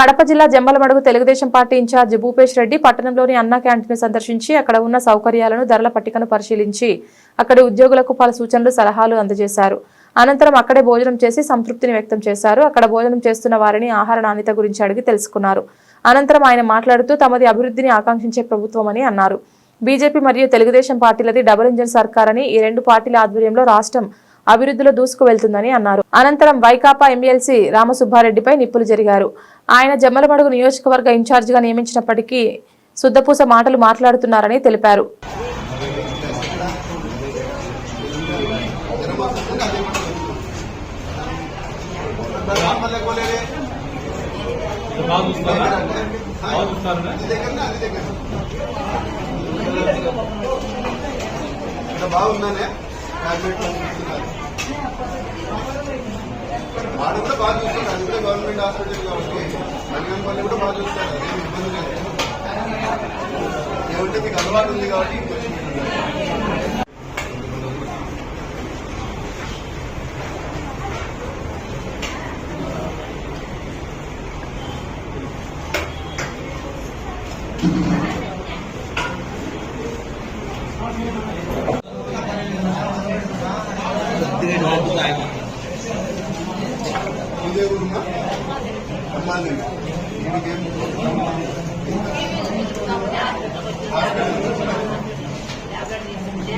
కడప జిల్లా Jammalamadugu Telugu Desam party in charge Bhupesh Reddy పట్టణంలోని Anna canteen సందర్శించి అక్కడ ఉన్న సౌకర్యాలను ధరల పట్టికను పరిశీలించి అక్కడి ఉద్యోగులకు పలు సూచనలు సలహాలు అందజేశారు. అనంతరం అక్కడే భోజనం చేసి సంతృప్తిని వ్యక్తం చేశారు. అక్కడ భోజనం చేస్తున్న వారిని ఆహార నాణ్యత గురించి అడిగి తెలుసుకున్నారు. అనంతరం ఆయన మాట్లాడుతూ తమది అభివృద్ధిని ఆకాంక్షించే ప్రభుత్వమని అన్నారు. బీజేపీ మరియు తెలుగుదేశం పార్టీలది డబుల్ ఇంజన్ సర్కార్ అని ఈ రెండు పార్టీల ఆధ్వర్యంలో రాష్ట్రం అభివృద్ధిలో దూసుకు వెళ్తుందని అన్నారు. అనంతరం వైకాపా ఎమ్మెల్సీ రామసుబ్బారెడ్డిపై నిప్పులు జరిగారు. ఆయన జమ్మలమడుగు నియోజకవర్గ ఇన్ఛార్జిగా నియమించినప్పటికీ శుద్ధపూస మాటలు మాట్లాడుతున్నారని తెలిపారు. బాగుందనే. వాళ్ళు కూడా బాగా చూస్తారు అది కూడా గవర్నమెంట్ హాస్పిటల్ కాబట్టి మణిగన్ పల్లి కూడా బాగా చూస్తారు అదేం ఇబ్బంది లేదు ఏమంటే మీకు అలవాటు ఉంది కాబట్టి Thank you.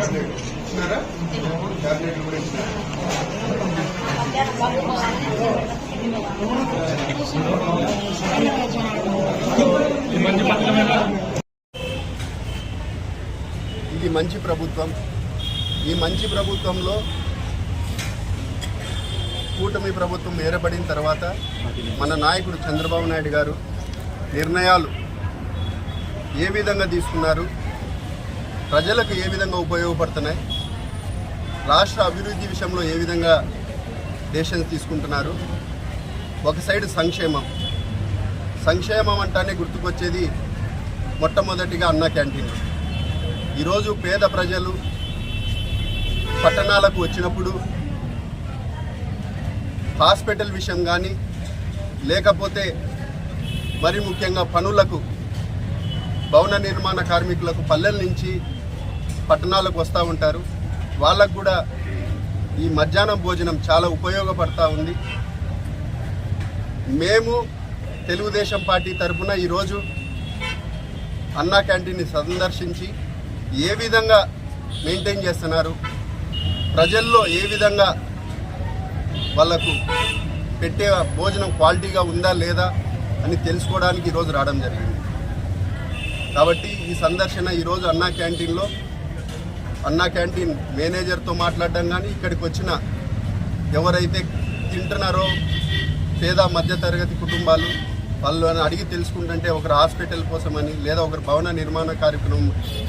ఇచ్చినారా టాబ్లెట్లు కూడా ఇచ్చినారా ఇది మంచి ప్రభుత్వం. ఈ మంచి ప్రభుత్వంలో కూటమి ప్రభుత్వం ఏర్పడిన తర్వాత మన నాయకుడు చంద్రబాబు నాయుడు గారు నిర్ణయాలు ఏ విధంగా తీసుకున్నారు? ప్రజలకు ఏ విధంగా ఉపయోగపడుతున్నాయి? రాష్ట్ర అభివృద్ధి విషయంలో ఏ విధంగా దేశం తీసుకుంటున్నారు? ఒక సైడ్ సంక్షేమం. సంక్షేమం అంటానే గుర్తుకొచ్చేది మొట్టమొదటిగా అన్న క్యాంటీన్. ఈరోజు పేద ప్రజలు పట్టణాలకు వచ్చినప్పుడు హాస్పిటల్ విషయం కానీ లేకపోతే మరి ముఖ్యంగా పనులకు భవన నిర్మాణ కార్మికులకు పల్లెల నుంచి పట్టణాలకు వస్తూ ఉంటారు. వాళ్ళకు కూడా ఈ మధ్యాహ్నం భోజనం చాలా ఉపయోగపడతా ఉంది. మేము తెలుగుదేశం పార్టీ తరఫున ఈరోజు అన్నా క్యాంటీన్ని సందర్శించి ఏ విధంగా మెయింటైన్ చేస్తున్నారు ప్రజల్లో ఏ విధంగా వాళ్ళకు పెట్టే భోజనం క్వాలిటీగా ఉందా లేదా అని తెలుసుకోవడానికి ఈరోజు రావడం జరిగింది. కాబట్టి ఈ సందర్శన ఈరోజు అన్నా క్యాంటీన్లో అన్నా క్యాంటీన్ మేనేజర్తో మాట్లాడడం కానీ ఇక్కడికి వచ్చిన ఎవరైతే తింటున్నారో పేద మధ్యతరగతి కుటుంబాలు వాళ్ళు అని అడిగి తెలుసుకుంటుంటే ఒకరు హాస్పిటల్ కోసమని లేదా ఒకరు భవన నిర్మాణ కార్యక్రమం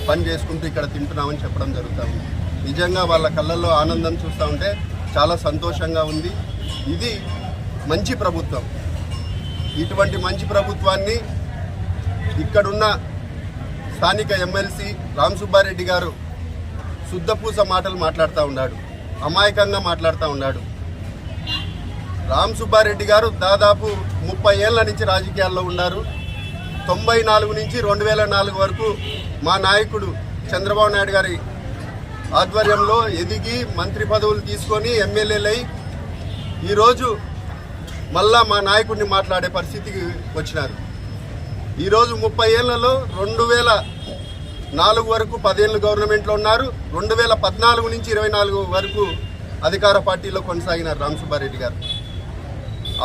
పని చేసుకుంటూ ఇక్కడ తింటున్నామని చెప్పడం జరుగుతుంది నిజంగా వాళ్ళ కళ్ళల్లో ఆనందం చూస్తూ ఉంటే చాలా సంతోషంగా ఉంది. ఇది మంచి ప్రభుత్వం. ఇటువంటి మంచి ప్రభుత్వాన్ని ఇక్కడున్న స్థానిక ఎమ్మెల్సీ రామ్ సుబ్బారెడ్డి గారు శుద్ధపూస మాటలు మాట్లాడుతూ ఉన్నాడు అమాయకంగా మాట్లాడుతూ ఉన్నాడు. రామ్ సుబ్బారెడ్డి గారు దాదాపు ముప్పై ఏళ్ళ నుంచి రాజకీయాల్లో ఉన్నారు. తొంభై నాలుగు నుంచి రెండు వేల నాలుగు వరకు మా నాయకుడు చంద్రబాబు నాయుడు గారి ఆధ్వర్యంలో ఎదిగి మంత్రి పదవులు తీసుకొని ఎమ్మెల్యేలై ఈరోజు మళ్ళా మా నాయకుడిని మాట్లాడే పరిస్థితికి వచ్చినారు. ఈరోజు ముప్పై ఏళ్ళలో రెండు వేల నాలుగు వరకు పదేళ్ళు గవర్నమెంట్లో ఉన్నారు. రెండు వేల పద్నాలుగు నుంచి ఇరవై నాలుగు వరకు అధికార పార్టీలో కొనసాగినారు రామసుబ్బారెడ్డి గారు.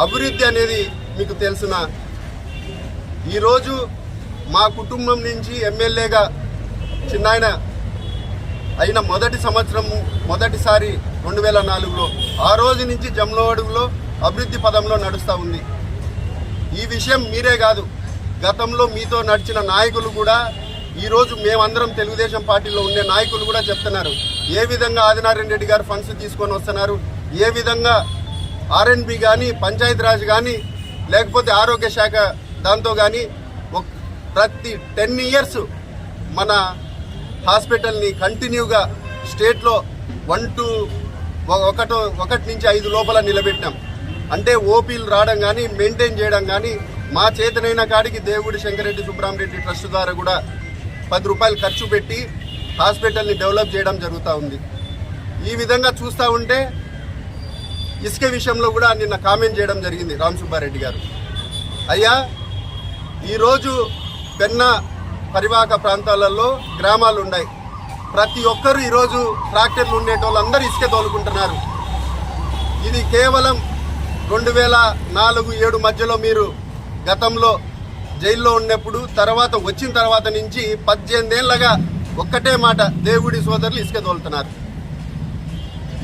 అభివృద్ధి అనేది మీకు తెలిసిన ఈరోజు మా కుటుంబం నుంచి ఎమ్మెల్యేగా చిన్నాయన అయిన మొదటి సంవత్సరం మొదటిసారి రెండు వేల నాలుగులో ఆ రోజు నుంచి జమ్లోడుగులో అభివృద్ధి పదంలో నడుస్తూ ఉంది. ఈ విషయం మీరే కాదు గతంలో మీతో నడిచిన నాయకులు కూడా ఈరోజు మేమందరం తెలుగుదేశం పార్టీలో ఉండే నాయకులు కూడా చెప్తున్నారు. ఏ విధంగా ఆదినారాయణ రెడ్డి గారు ఫండ్స్ తీసుకొని వస్తున్నారు? ఏ విధంగా ఆర్ఎన్బి కానీ పంచాయతీరాజ్ కానీ లేకపోతే ఆరోగ్య శాఖ దాంతో కానీ ఒక- ప్రతి టెన్ ఇయర్స్ మన హాస్పిటల్ని కంటిన్యూగా స్టేట్లో వన్ టు ఒకటో ఒకటి నుంచి ఐదు లోపల నిలబెట్టాం. అంటే ఓపీలు రావడం కానీ మెయింటైన్ చేయడం కానీ మా చేతనైన కాడికి దేవుడి శంకరెడ్డి సుబ్రహ్మరెడ్డి ట్రస్ట్ ద్వారా కూడా పది రూపాయలు ఖర్చు పెట్టి హాస్పిటల్ని డెవలప్ చేయడం జరుగుతూ ఉంది. ఈ విధంగా చూస్తూ ఉంటే ఇసుక విషయంలో కూడా నిన్న కామెంట్ చేయడం జరిగింది రామ్ సుబ్బారెడ్డి గారు. అయ్యా ఈరోజు పెన్న పరివాహక ప్రాంతాలలో గ్రామాలు ఉన్నాయి. ప్రతి ఒక్కరు ఈరోజు ట్రాక్టర్లు ఉండేటోళ్ళందరూ ఇసుక తోలుకుంటున్నారు. ఇది కేవలం రెండు వేల నాలుగు ఏడు మధ్యలో మీరు గతంలో జైల్లో ఉన్నప్పుడు తర్వాత వచ్చిన తర్వాత నుంచి పద్దెనిమిదేళ్ళగా ఒక్కటే మాట దేవుడి సోదరులు ఇసుక తోలుతున్నారు.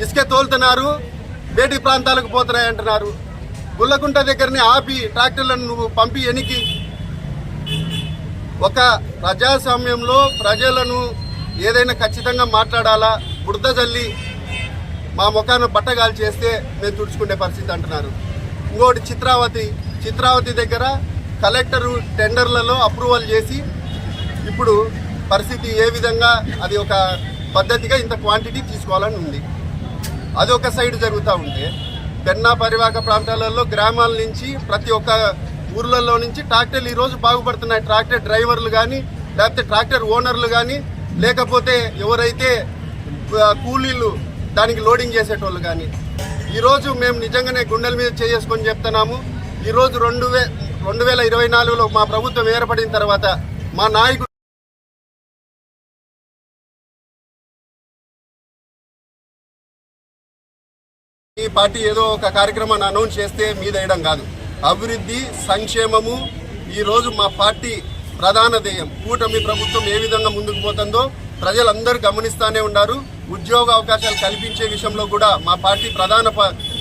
ఇసుక తోలుతున్నారు బేటి ప్రాంతాలకు పోతున్నాయి అంటున్నారు. గుల్లకుంట దగ్గరని ఆపి ట్రాక్టర్లను నువ్వు పంపి ఎనికి. ఒక ప్రజాస్వామ్యంలో ప్రజలను ఏదైనా ఖచ్చితంగా మాట్లాడాలా? బురద జల్లి మా ముఖాన్ని బట్టగాలు చేస్తే మేము తుడుచుకునే పరిస్థితి అంటున్నారు. ఇంకోటి చిత్రావతి చిత్రావతి దగ్గర కలెక్టరు టెండర్లలో అప్రూవల్ చేసి ఇప్పుడు పరిస్థితి ఏ విధంగా అది ఒక పద్ధతిగా ఇంత క్వాంటిటీ తీసుకోవాలని ఉంది. అది ఒక సైడ్ జరుగుతూ ఉంటే పెన్నా పరివాహక ప్రాంతాలలో గ్రామాల నుంచి ప్రతి ఒక్క ఊర్లలో నుంచి ట్రాక్టర్లు ఈరోజు బాగుపడుతున్నాయి. ట్రాక్టర్ డ్రైవర్లు కానీ లేకపోతే ట్రాక్టర్ ఓనర్లు కానీ లేకపోతే ఎవరైతే కూలీలు దానికి లోడింగ్ చేసేటోళ్ళు కానీ ఈరోజు మేము నిజంగానే గుండెల మీద చేసుకొని చెప్తున్నాము. ఈరోజు రెండు వే రెండు వేల ఇరవై నాలుగులో మా ప్రభుత్వం ఏర్పడిన తర్వాత మా నాయకుడు ఈ పార్టీ ఏదో ఒక కార్యక్రమాన్ని అనౌన్స్ చేస్తే మీదేయడం కాదు. అభివృద్ధి సంక్షేమము ఈరోజు మా పార్టీ ప్రధాన ధ్యేయం. కూటమి ప్రభుత్వం ఏ విధంగా ముందుకు పోతుందో ప్రజలందరూ గమనిస్తానే ఉన్నారు. ఉద్యోగ అవకాశాలు కల్పించే విషయంలో కూడా మా పార్టీ ప్రధాన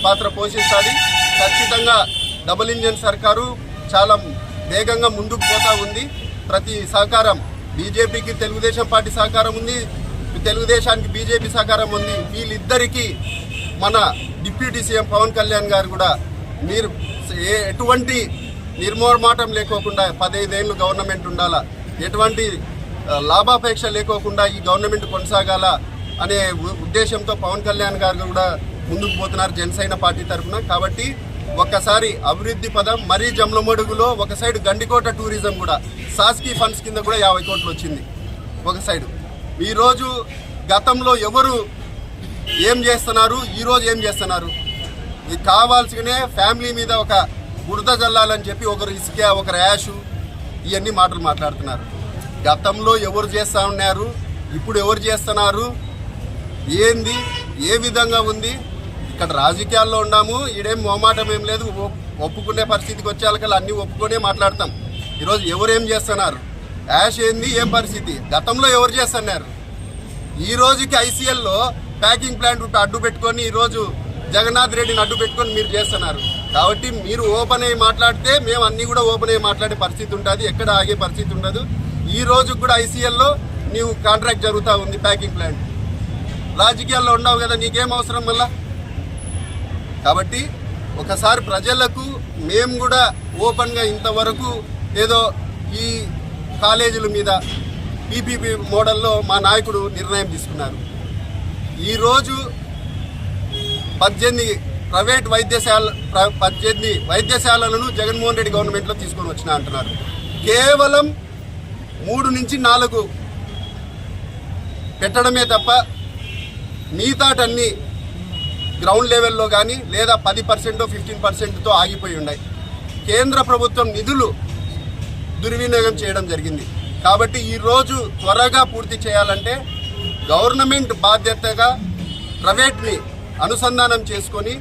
పాత్ర పోషిస్తుంది. ఖచ్చితంగా డబుల్ ఇంజన్ సర్కారు చాలా వేగంగా ముందుకు పోతా ఉంది. ప్రతి సహకారం బీజేపీకి తెలుగుదేశం పార్టీ సహకారం ఉంది. తెలుగుదేశానికి బీజేపీ సహకారం ఉంది. వీళ్ళిద్దరికీ మన డిప్యూటీ సీఎం పవన్ కళ్యాణ్ గారు కూడా మీరు ఏ- ఎటువంటి నిర్మోర్మాటం లేకోకుండా పదహైదేళ్ళు గవర్నమెంట్ ఉండాలా? ఎటువంటి లాభాపేక్ష లేకోకుండా ఈ గవర్నమెంట్ కొనసాగాల? అనే ఉ- ఉద్దేశంతో పవన్ కళ్యాణ్ గారు కూడా ముందుకు పోతున్నారు జనసేన పార్టీ తరఫున. కాబట్టి ఒక్కసారి అభివృద్ధి పదం మరీ జమ్లమడుగులో ఒక సైడ్ గండికోట టూరిజం కూడా. సాస్కీ ఫండ్స్ కింద కూడా యాభై కోట్లు వచ్చింది. ఒక సైడ్. ఈరోజు గతంలో ఎవరు ఏం చేస్తున్నారు? ఈరోజు ఏం చేస్తున్నారు? ఇది కావాల్సిగానే ఫ్యామిలీ మీద ఒక బురద జల్లాలని చెప్పి ఒకరు ఇసుక ఒకరు యాషు ఇవన్నీ మాటలు మాట్లాడుతున్నారు. గతంలో ఎవరు చేస్తా ఉన్నారు? ఇప్పుడు ఎవరు చేస్తున్నారు? ఏంది? ఏ విధంగా ఉంది? ఇక్కడ రాజకీయాల్లో ఉన్నాము ఈడేం మోమాటం ఏం లేదు. ఒప్పుకునే పరిస్థితికి వచ్చేళ్ళకల్లా అన్ని ఒప్పుకునే మాట్లాడతాం. ఈరోజు ఎవరేం చేస్తున్నారు? యాష్ ఏంది? ఏం పరిస్థితి? గతంలో ఎవరు చేస్తున్నారు? ఈ రోజుకి ఐసీఎల్లో ప్యాకింగ్ ప్లాంట్ ఉంటే అడ్డు పెట్టుకొని ఈరోజు జగన్నాథ్ రెడ్డిని అడ్డు పెట్టుకొని మీరు చేస్తున్నారు. కాబట్టి మీరు ఓపెన్ అయ్యి మాట్లాడితే మేము అన్నీ కూడా ఓపెన్ అయ్యి మాట్లాడే పరిస్థితి ఉంటుంది. ఎక్కడ ఆగే పరిస్థితి ఉండదు. ఈ రోజు కూడా ఐసీఎల్లో నీవు కాంట్రాక్ట్ జరుగుతూ ఉంది ప్యాకింగ్ ప్లాంట్. రాజకీయాల్లో ఉండవు కదా నీకేం అవసరం మళ్ళీ? కాబట్టి ఒకసారి ప్రజలకు మేము కూడా ఓపెన్గా ఇంతవరకు ఏదో ఈ కాలేజీల మీద పీపీపీ మోడల్లో మా నాయకుడు నిర్ణయం తీసుకున్నారు. ఈరోజు పద్దెనిమిది ప్రైవేట్ వైద్యశాల ప్ర- పద్దెనిమిది వైద్యశాలలను జగన్మోహన్ రెడ్డి గవర్నమెంట్లో తీసుకొని వచ్చిన అంటున్నారు. కేవలం మూడు నుంచి నాలుగు పెట్టడమే తప్ప మిగతాటన్నీ గ్రౌండ్ లెవెల్లో కానీ లేదా పది పర్సెంట్ ఫిఫ్టీన్ పర్సెంట్తో ఆగిపోయి ఉన్నాయి. కేంద్ర ప్రభుత్వం నిధులు దుర్వినియోగం చేయడం జరిగింది. కాబట్టి ఈరోజు త్వరగా పూర్తి చేయాలంటే గవర్నమెంట్ బాధ్యతగా ప్రైవేట్ని అనుసంధానం చేసుకొని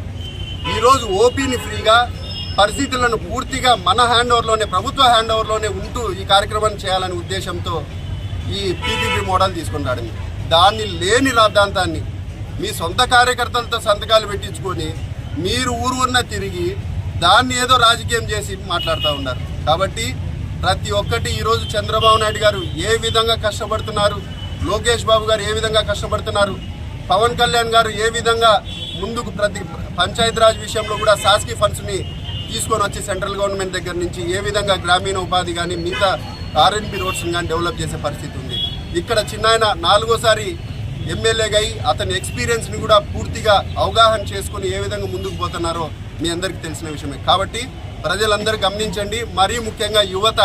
ఈరోజు ఓపీని ఫ్రీగా పరిస్థితులను పూర్తిగా మన హ్యాండ్ ఓవర్లోనే ప్రభుత్వ హ్యాండ్ ఓవర్లోనే ఉంటూ ఈ కార్యక్రమాన్ని చేయాలనే ఉద్దేశంతో ఈ పీపీపీ మోడల్ తీసుకున్నాడు దాన్ని లేని రాద్ధాంతాన్ని మీ సొంత కార్యకర్తలతో సంతకాలు పెట్టించుకొని మీరు ఊరు ఉన్న తిరిగి దాన్ని ఏదో రాజకీయం చేసి మాట్లాడుతూ ఉన్నారు. కాబట్టి ప్రతి ఒక్కటి ఈరోజు చంద్రబాబు నాయుడు గారు ఏ విధంగా కష్టపడుతున్నారు లోకేష్ బాబు గారు ఏ విధంగా కష్టపడుతున్నారు పవన్ కళ్యాణ్ గారు ఏ విధంగా ముందుకు ప్రతి పంచాయతీరాజ్ విషయంలో కూడా సాస్కి ఫండ్స్ని తీసుకొని వచ్చి సెంట్రల్ గవర్నమెంట్ దగ్గర నుంచి ఏ విధంగా గ్రామీణ ఉపాధి కానీ మిగతా ఆర్ఎన్బి రోడ్స్ని కానీ డెవలప్ చేసే పరిస్థితి ఉంది. ఇక్కడ చిన్నాయన నాలుగోసారి ఎమ్మెల్యేగా అయి అతని ఎక్స్పీరియన్స్ని కూడా పూర్తిగా అవగాహన చేసుకొని ఏ విధంగా ముందుకు పోతున్నారో మీ అందరికీ తెలిసిన విషయమే. కాబట్టి ప్రజలందరూ గమనించండి. మరీ ముఖ్యంగా యువత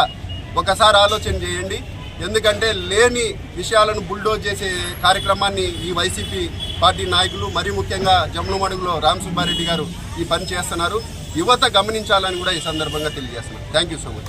ఒకసారి ఆలోచన చేయండి. ఎందుకంటే లేని విషయాలను బుల్డోజ్ చేసే కార్యక్రమాన్ని ఈ వైసీపీ పార్టీ నాయకులు మరీ ముఖ్యంగా జమ్ములమడుగులో రామ్ సుబ్బారెడ్డి గారు ఈ పని చేస్తున్నారు. యువత గమనించాలని కూడా ఈ సందర్భంగా తెలియజేస్తున్నారు థ్యాంక్ యూ సో మచ్